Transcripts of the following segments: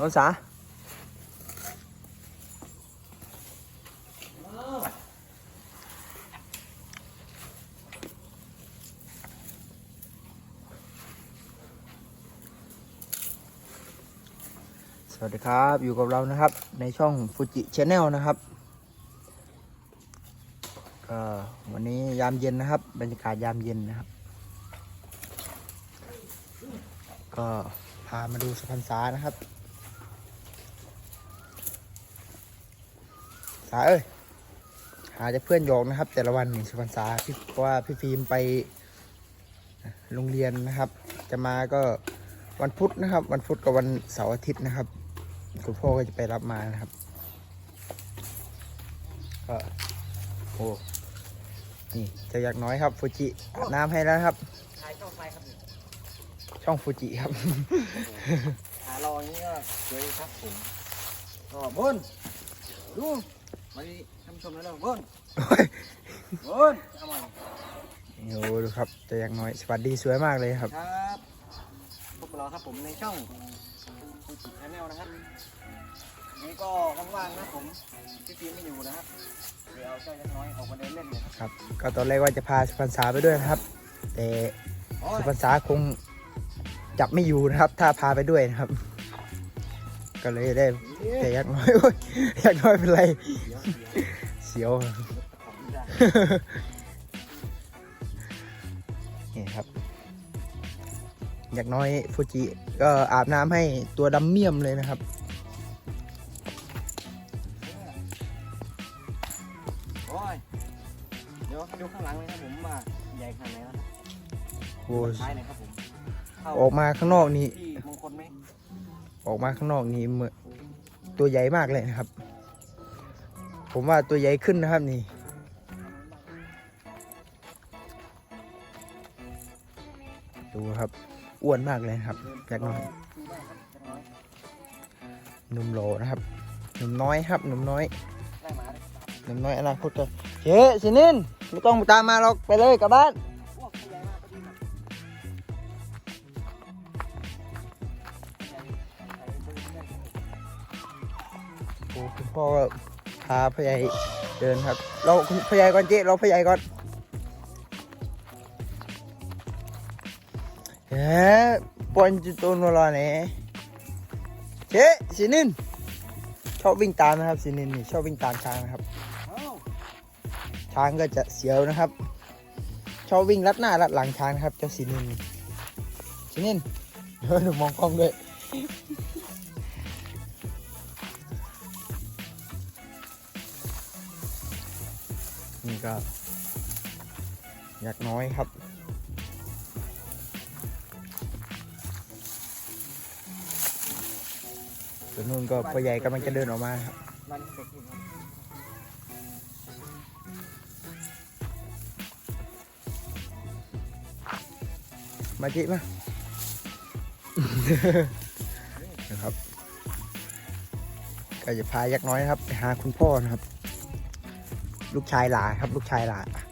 น้องสาสวัสดีครับ อยู่กับเรานะครับ ในช่องฟูจิช n แนลนะครับก็วันนี้ยามเย็นนะครับ บรรยากาศยามเย็นนะครับ ก็พามาดูสะพานสานะครับ สาเอ้ยหาจะเพื่อนโยกนะครับ แต่ละวันนี่สะพานสาพี่เพราะว่าพี่ฟิล์มไปโรงเรียนนะครับ จะมาก็วันพุธนะครับ วันพุธกับวันเสาร์อาทิตย์นะครับคุณพ่อก็จะไปรับมานะครับก็โอ้นี่เจะอยากน้อยครับฟูจิอาบน้ำให้แล้วนะครับถ่ายช่องไฟครับช่องฟูจิครับหารออย่างนี้ก็สวยครับผมก็บนดู มาดิท่านผู้ชมแล้วบนโอ้ยบนเอาใหม่โอ้ดูครับเจะอยากน้อยสวัสดีสวยมากเลยครับครับพวกเราครับผมในช่องฟูจิชาแนลนะครับนี่ก็ว่างๆนะครับผมพี่ฟิล์มไม่อยู่นะครับเดี๋ยวเอาเจ้ายักษ์น้อยออกมาเดินเล่นเลยครับครับก็ตอนแรกว่าจะพาสุพรรณษาไปด้วยนะครับ แต่โอ้สุยพรรณษาคงจับไม่อยู่นะครับ ถ้าพาไปด้วยนะครับ ก็เลยได้แต่ยักน้อยโอ้ยยักน้อยเป็นไรเดี๋ยวเดี๋ยวเสียวของไม่ได้นี่ครับยักน้อยฟูจิก็อาบน้ำให้ตัวดำเมี่ยมเลยนะครับโอ้ยเดี๋ยวให้ดูข้างหลังเลยครับผมว่าใหญ่ขนาดไหนนะครับโอ้ยท้ายหน่อยครับผมเข้าออกมาข้างนอกนี่ ที่มงคลไหม ออกมาข้างนอกนี่เหมือนตัวใหญ่มากเลยนะครับ ผมว่าตัวใหญ่ขึ้นนะครับนี่ ดูครับอ้วนมากเลยครับยักน้อยหนุ่มโลนะครับหนุ่มน้อยครับหนุ่มน้อยหนุ่มน้อยอนาคตก็เจ๊สินินไม่ต้องตามมาหรอกไปเลยกลับบ้าน คุณพ่อก็พาพ่อใหญ่เดินครับ เราพ่อใหญ่ก่อนเจ๊เราพ่อใหญ่ก่อนเฮ้ปอนจุดตัวนรอเนี่ยเจ๊สินินชอบวิ่งตามนะครับสินินนี่ชอบวิ่งตามช้างนะครับช้างก็จะเสียวนะครับ ชอบวิ่งลัดหน้าลัดหลังช้างนะครับ เจ้าสินินสินินเดี๋ยวหนูมองกล้องด้วย นี่ก็ยักษ์น้อยครับ ส่วนนู้นก็พ่อใหญ่กำลังจะเดินออกมาครับมันเสร็จอยู่ครับมาจิมานะครับก็จะพายักษ์น้อยนะครับไปหาคุณพ่อนะครับ ลูกชายหลาครับลูกชายหลาอะ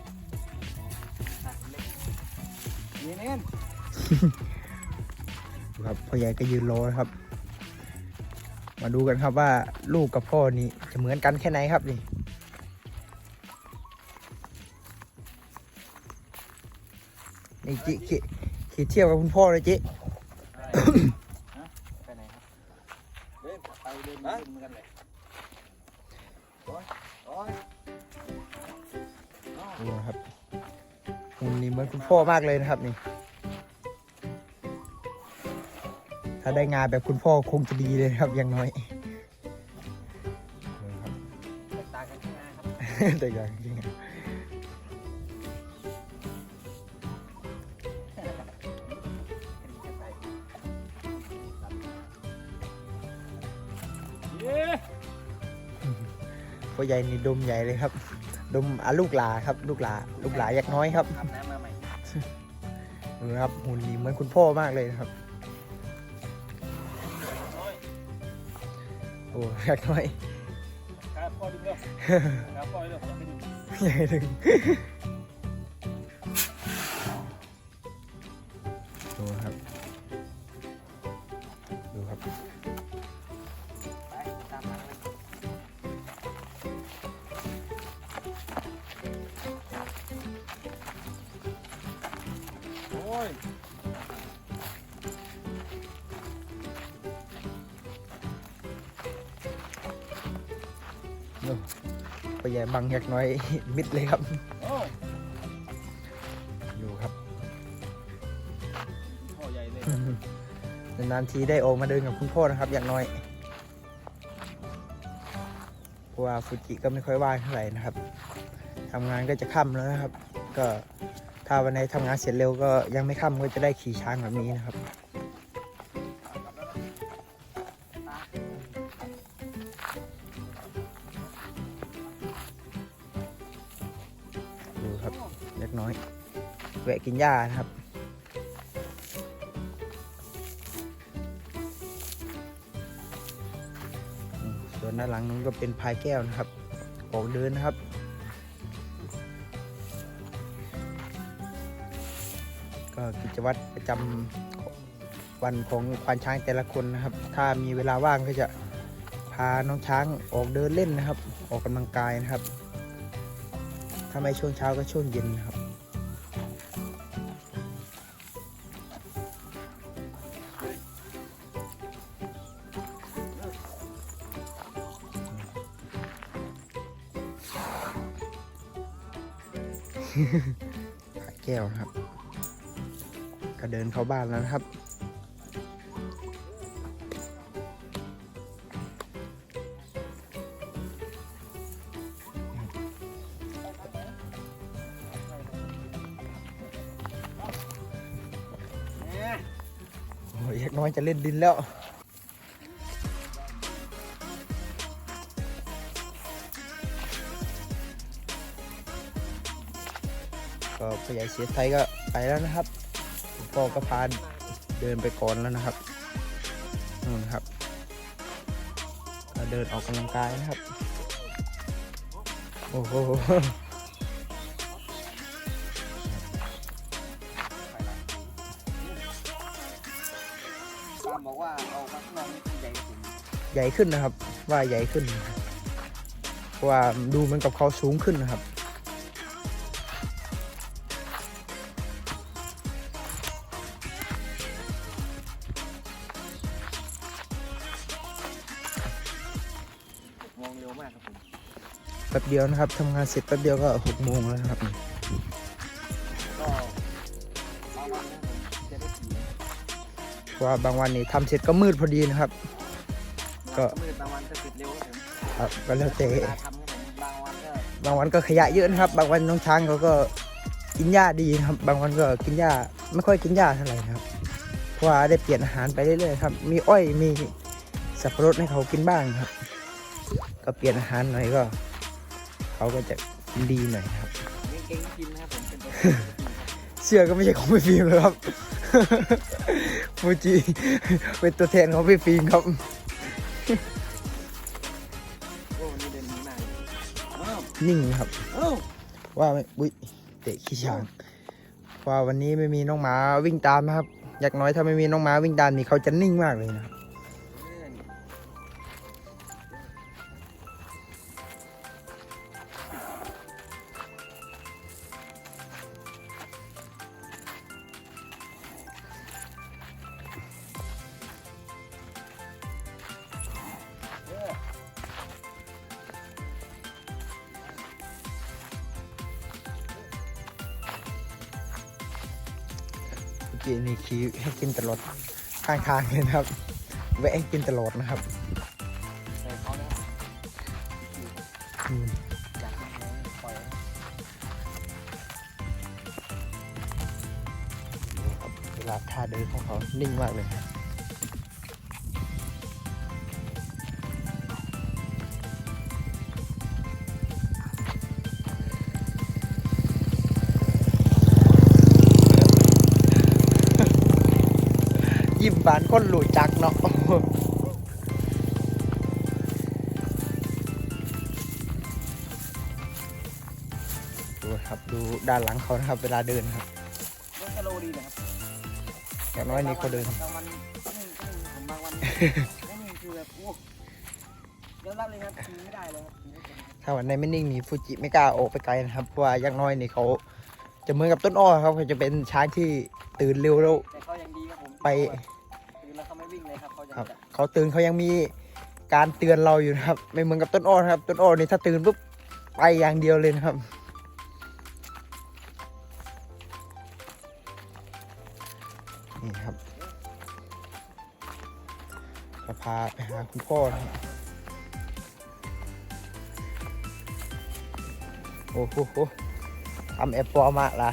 เล็กนี่เน้นดูครับพ่อใหญ่ก็ยืนรอนะครับ มาดูกันครับว่าลูกกับพ่อนี่จะเหมือนกันแค่ไหนครับนี่นี่จิขี่ขี่เที่ยวกับคุณพ่อเลยจิฮะไปไหนครับเดินไปเดินมาเดินเหมือนกันเลย นะครับหุ่นนี่เหมือนคุณพ่อมากเลยนะครับนี่ ถ้าได้งานแบบคุณพ่อคงจะดีเลยนะครับอย่างน้อยดูครับแตกต่างกันที่หน้าครับแต่อย่างจริงอะเย้พ่อใหญ่นี่ดมใหญ่เลยครับ ดมอาลูกหลาครับ ลูกหลาลูกหลายักษ์น้อยครับอาบน้ำมาใหม่ดูนะครับหุ่นนี่เหมือนคุณพ่อมากเลยนะครับโอ้ยโอ้ยักษ์น้อย ครับพ่อดึงเร็วครับพ่อเร็วยังไม่ดึง ใหญ่ถึง โอ้พ่อใหญ่บังยักษ์น้อยมิดเลยครับโอ้อยู่ครับพ่อใหญ่เลยนานๆทีได้ออกมาเดินกับคุณพ่อนะครับ อย่างน้อยเพราะว่าฟูจิก็ไม่ค่อยว่างเท่าไหร่นะครับทำงานก็จะค่ำแล้วนะครับ ก็ถ้าวันไหนทำงานเสร็จเร็วก็ยังไม่ค่ำก็จะได้ขี่ช้างแบบนี้นะครับ กินหญ้านะครับ ส่วนด้านหลังนู้นก็เป็นพายแก้วนะครับ ออกเดินนะครับ ก็กิจวัตรประจำวันของควานช้างแต่ละคนนะครับ ถ้ามีเวลาว่างก็จะพาน้องช้างออกเดินเล่นนะครับ ออกกำลังกายนะครับ ถ้าไม่ช่วงเช้าก็ช่วงเย็นนะครับ ก็เดินเข้าบ้านแล้วนะครับเนี่ยโอ้ยยักน้อยจะเล่นดินแล้ว ก็ผู้ใหญ่เสียไทยก็ไปแล้วนะครับ พ่อก็พาเดินไปก่อนแล้วนะครับนู่นครับก็เดินออกกำลังกายนะครับ โอ้โหบอกว่าเอามาข้างนอกใหญ่ถึงใหญ่ขึ้นนะครับ ว่าใหญ่ขึ้น ว่าดูเหมันกับเขาสูงขึ้นนะครับ ป๊บเดียวนะครับทำงานเสร็จแป๊บเดียวก็หกโมงแล้วนะครับว่าบางวันนี่ทำเสร็จก็มืดพอดีนะครับ ก็มืดบางวันก็ติดเร็วครับผมครับก็แล้วแต่เลาทำครับางวันก็บางวันก็ขยะเยอะนะครับ บางวันน้องช้างเขาก็กินหญ้าดีนะครับ บางวันก็กินหญ้าไม่ค่อยกินหญ้าเท่าไหร่นะครับ เพราะว่าได้เปลี่ยนอาหารไปเรื่อยๆครับ มีอ้อยมีสับปะรดให้เขากินบ้างครับ ก็เปลี่ยนอาหารหน่อยก็ เขาก็จะกินดีหน่อยครับเก่งๆกินนะครับผมเป็นตัวเสื้อก็ไม่ใช่ของพี่ฟิล์มเลยครับฟูจิเป็นตัวแทนของพี่ฟิล์มครับโอ้วันนี้เดินดีมากเลยอ้าวนิ่งครับ อ้าวว่าไม่อุ้ยเตะขี้ช้างเพราะว่าวันนี้ไม่มีน้องหมาวิ่งตามนะครับ อยากน้อยถ้าไม่มีน้องหมาวิ่งตามนี่เขาจะนิ่งมากเลยนะครับ กินี่คีให้กินตลอดข้างทางเลยนะครับแวะให้กินตลอดนะครับเวอืมจับมันเลยปล่อยดูครับเวลาท่าเดินของเขานิ่งมากเลยครับ ยิ้มบานคนหลุดจักเนาะดูครับดูด้านหลังเขานะครับ เวลาเดินครับรถสโลว์ดีนะครับอย่างน้อยนี่เขาเดินบางวันก็นิ่งก็นิ่งผมบางวันไม่นิ่งคือแบบโอ้ยอมรับเลยครับขี่ไม่ได้เลยครับขี่ไม่เป็นครับถ้าวันไหนไม่นิ่งนี่ฟูจิไม่กล้าออกไปไกลนะครับเพราะว่าอยังน้อยนี่เขาจะเหมือนกับต้นอ้อครับเขาจะเป็นช้างที่ตื่นเร็วแล้วแต่เขายังดีครับผมไป ตื่นแล้วเขาไม่วิ่งเลยครับเขายังครับ จะเขาตื่นเขายังมีการเตือนเราอยู่นะครับ ไม่เหมือนกับต้นอ้อนะครับ ต้นอ้อนี่ถ้าตื่นปุ๊บไปอย่างเดียวเลยนะครับ นี่ครับเราพาไปหาคุณพ่อนะครับโอ้โหโหทำแอปปอร์มาละ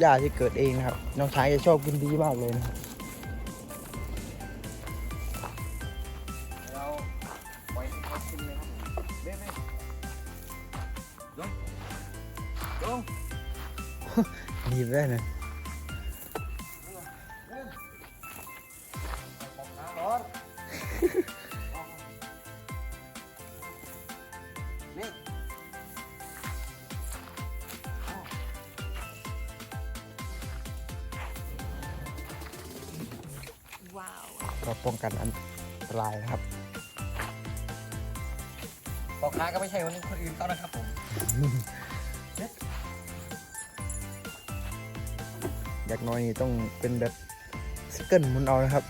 หญ้าที่เกิดเองนะครับ น้องช้างจะชอบกินดีมากเลยนะครับเราปล่ ป้องกันอันตรายนะครับปอกค้าก็ไม่ใช่คนคนอื่นเขานะครับผมอย่างน้อยนี่ต้องเป็นแบบสเกิลหมุนเอานะครับ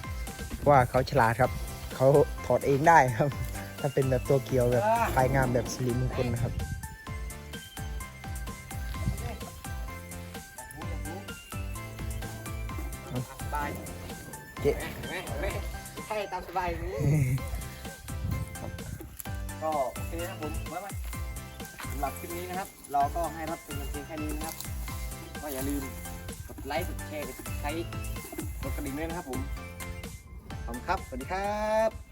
เพราะว่าเขาฉลาดครับ เขาถอดเองได้ครับ ถ้าเป็นแบบตัวเกียวแบบภายงามแบบสิริมงคลนะครับสบายเจ๊แม่แม่ ใช่ตามสบายอย่างนี้ก็โอเคนะครับผมไว้ไหมสำหรับคลิปนี้นะครับ เราก็ให้รับชมกันเพียงแค่นี้นะครับ ก็อย่าลืมกดไลค์กดแชร์กดใช้กดกระดิ่งด้วยนะครับผมขอบคุณครับ สวัสดีครับ